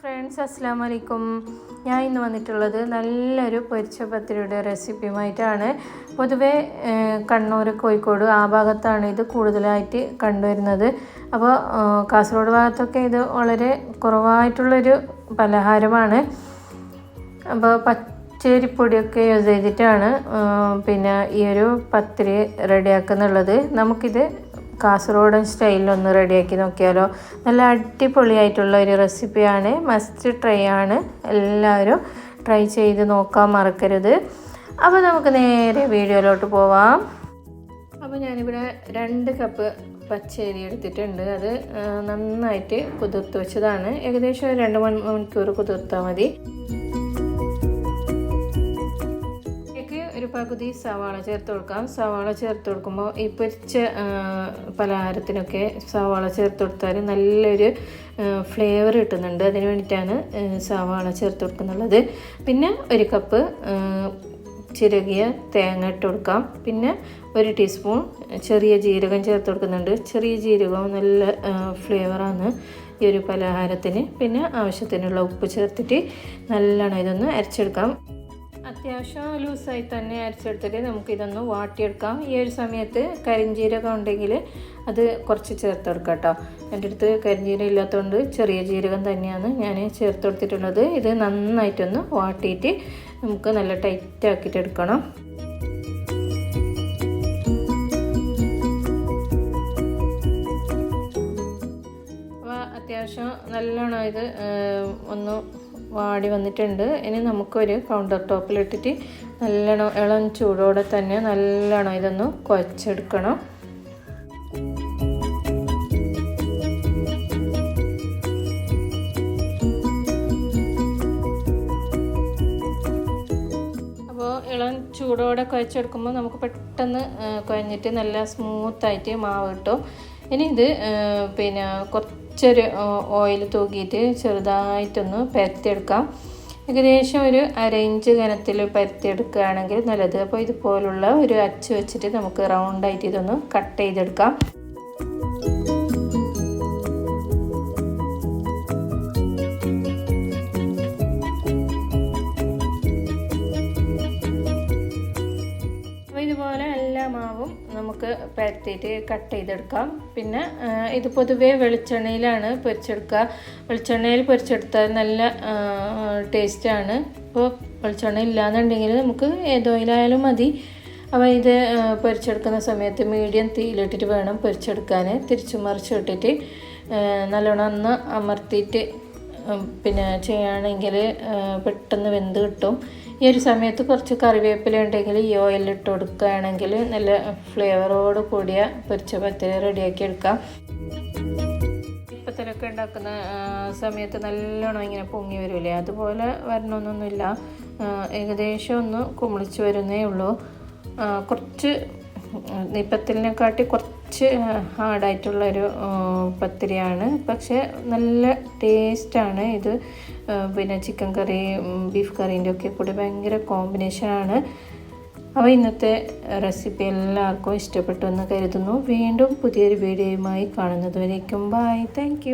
Friends അസ്സാം വലൈക്കും ഞാൻ ഇന്ന് വന്നിട്ടുള്ളത് നല്ലൊരു പൊരിച്ച പത്തിരിയുടെ റെസിപ്പിയുമായിട്ടാണ്. പൊതുവേ കണ്ണൂർ കോഴിക്കോട് ആ ഭാഗത്താണ് ഇത് കൂടുതലായിട്ട് കണ്ടുവരുന്നത്. അപ്പോൾ കാസർഗോഡ് ഭാഗത്തൊക്കെ ഇത് വളരെ കുറവായിട്ടുള്ളൊരു പലഹാരമാണ്. അപ്പോൾ പച്ചരിപ്പൊടിയൊക്കെ യൂസ് ചെയ്തിട്ടാണ് പിന്നെ ഈ ഒരു പത്തിരി റെഡിയാക്കുന്നുള്ളത്. നമുക്കിത് കാസർഗോഡൻ സ്റ്റൈലിലൊന്ന് റെഡിയാക്കി നോക്കിയാലോ. നല്ല അടിപൊളിയായിട്ടുള്ള ഒരു റെസിപ്പിയാണ്. മസ്റ്റ് ട്രൈ ആണ്. എല്ലാവരും ട്രൈ ചെയ്ത് നോക്കാൻ മറക്കരുത്. അപ്പോൾ നമുക്ക് നേരെ വീഡിയോയിലോട്ട് പോവാം. അപ്പോൾ ഞാനിവിടെ രണ്ട് കപ്പ് പച്ചരി എടുത്തിട്ടുണ്ട്. അത് നന്നായിട്ട് കുതിർത്ത് വെച്ചതാണ്. ഏകദേശം രണ്ട് മണി മണിക്കൂർ കുതിർത്താൽ മതി. പകുതി സവാള ചേർത്ത് കൊടുക്കാം. സവാള ചേർത്ത് കൊടുക്കുമ്പോൾ ഈ പൊരിച്ച പലഹാരത്തിനൊക്കെ സവാള ചേർത്ത് കൊടുത്താൽ നല്ലൊരു ഫ്ലേവർ കിട്ടുന്നുണ്ട്. അതിന് വേണ്ടിയിട്ടാണ് സവാള ചേർത്ത് കൊടുക്കുന്നുള്ളത്. പിന്നെ ഒരു കപ്പ് ചിരകിയ തേങ്ങ ഇട്ട് കൊടുക്കാം. പിന്നെ ഒരു ടീസ്പൂൺ ചെറിയ ജീരകം ചേർത്ത് കൊടുക്കുന്നുണ്ട്. ചെറിയ ജീരകം നല്ല ഫ്ലേവറാണ് ഈ ഒരു പലഹാരത്തിന്. പിന്നെ ആവശ്യത്തിനുള്ള ഉപ്പ് ചേർത്തിട്ട് നല്ലോണം ഇതൊന്ന് അരച്ചെടുക്കാം. അത്യാവശ്യം ലൂസായി തന്നെ അരച്ചെടുത്തിട്ട് നമുക്കിതൊന്ന് വാട്ടിയെടുക്കാം. ഈ ഒരു സമയത്ത് കരിഞ്ജീരകം ഉണ്ടെങ്കിൽ അത് കുറച്ച് ചേർത്ത് കൊടുക്കാം കേട്ടോ. എന്റെ അടുത്ത് കരിഞ്ജീരകം ഇല്ലാത്തതുകൊണ്ട് ചെറിയ ജീരകം തന്നെയാണ് ഞാൻ ചേർത്ത് കൊടുത്തിട്ടുള്ളത്. ഇത് നന്നായിട്ടൊന്ന് വാട്ടിയിട്ട് നമുക്ക് നല്ല ടൈറ്റ് ആക്കിയിട്ട് എടുക്കണം. അത്യാവശ്യം നല്ലോണം ഇത് ഒന്ന് വാടി വന്നിട്ടുണ്ട്. ഇനി നമുക്കൊരു കൗണ്ടർ ടോപ്പിലിട്ടിട്ട് നല്ലോണം ഇളം ചൂടോടെ തന്നെ നല്ലോണം ഇതൊന്ന് കുഴച്ചെടുക്കണം. ഇളം ചൂടോടെ കുഴച്ചെടുക്കുമ്പോൾ നമുക്ക് പെട്ടെന്ന് കുഴഞ്ഞിട്ട് നല്ല സ്മൂത്തായിട്ട് മാവ് കിട്ടും. ഇനി ഇത് പിന്നെ പിന്നെ കുറച്ചൊരു ഓയിൽ തൂക്കിയിട്ട് ചെറുതായിട്ടൊന്ന് പരത്തിയെടുക്കാം. ഏകദേശം ഒരു അര ഇഞ്ച് കനത്തിൽ പരത്തിയെടുക്കുകയാണെങ്കിൽ നല്ലത്. അപ്പോൾ ഇതുപോലുള്ള ഒരു അച്ച് വെച്ചിട്ട് നമുക്ക് റൗണ്ടായിട്ട് ഇതൊന്ന് കട്ട് ചെയ്തെടുക്കാം. നമുക്ക് പരത്തിയിട്ട് കട്ട് ചെയ്തെടുക്കാം. പിന്നെ ഇത് പൊതുവേ വെളിച്ചെണ്ണയിലാണ് പൊരിച്ചെടുക്കുക. വെളിച്ചെണ്ണയിൽ പൊരിച്ചെടുത്താൽ നല്ല ടേസ്റ്റാണ് ഇപ്പോൾ വെളിച്ചെണ്ണ ഇല്ലാന്നുണ്ടെങ്കിൽ നമുക്ക് ഏത് ഓയിലായാലും മതി. അപ്പോൾ ഇത് പൊരിച്ചെടുക്കുന്ന സമയത്ത് മീഡിയം തീയിലിട്ടിട്ട് വേണം പൊരിച്ചെടുക്കാൻ തിരിച്ചു മറിച്ചിട്ടിട്ട് നല്ലോണം ഒന്ന് അമർത്തിയിട്ട് പിന്നെ ചെയ്യുകയാണെങ്കിൽ പെട്ടെന്ന് വെന്ത് കിട്ടും. ഈ ഒരു സമയത്ത് കുറച്ച് കറിവേപ്പില ഉണ്ടെങ്കിൽ ഈ ഓയിൽ കൊടുക്കുകയാണെങ്കിൽ നല്ല ഫ്ലേവറോട് കൂടിയ പൊരിച്ച പത്തിരി റെഡിയാക്കി എടുക്കാം. ഇപ്പത്തിലൊക്കെ ഉണ്ടാക്കുന്ന സമയത്ത് നല്ലോണം ഇങ്ങനെ പൊങ്ങി വരില്ലേ അതുപോലെ വരണമെന്നൊന്നുമില്ല. ഏകദേശം ഒന്ന് കുമിളിച്ച് വരുന്നേ ഉള്ളൂ. കുറച്ച് നിപ്പത്തിലിനെക്കാട്ടി കുറച്ച് ഹാർഡായിട്ടുള്ളൊരു പത്തിരിയാണ്. പക്ഷെ നല്ല ടേസ്റ്റാണ് ഇത്. പിന്നെ ചിക്കൻ കറി ബീഫ് കറീന്റെ ഒക്കെ കൂടി ഭയങ്കര കോമ്പിനേഷനാണ്. അപ്പോൾ ഇന്നത്തെ റെസിപ്പി എല്ലാവർക്കും ഇഷ്ടപ്പെട്ടു എന്ന് കരുതുന്നു. വീണ്ടും പുതിയൊരു വീഡിയോയുമായി കാണുന്നതുവരേക്കും. Bye thank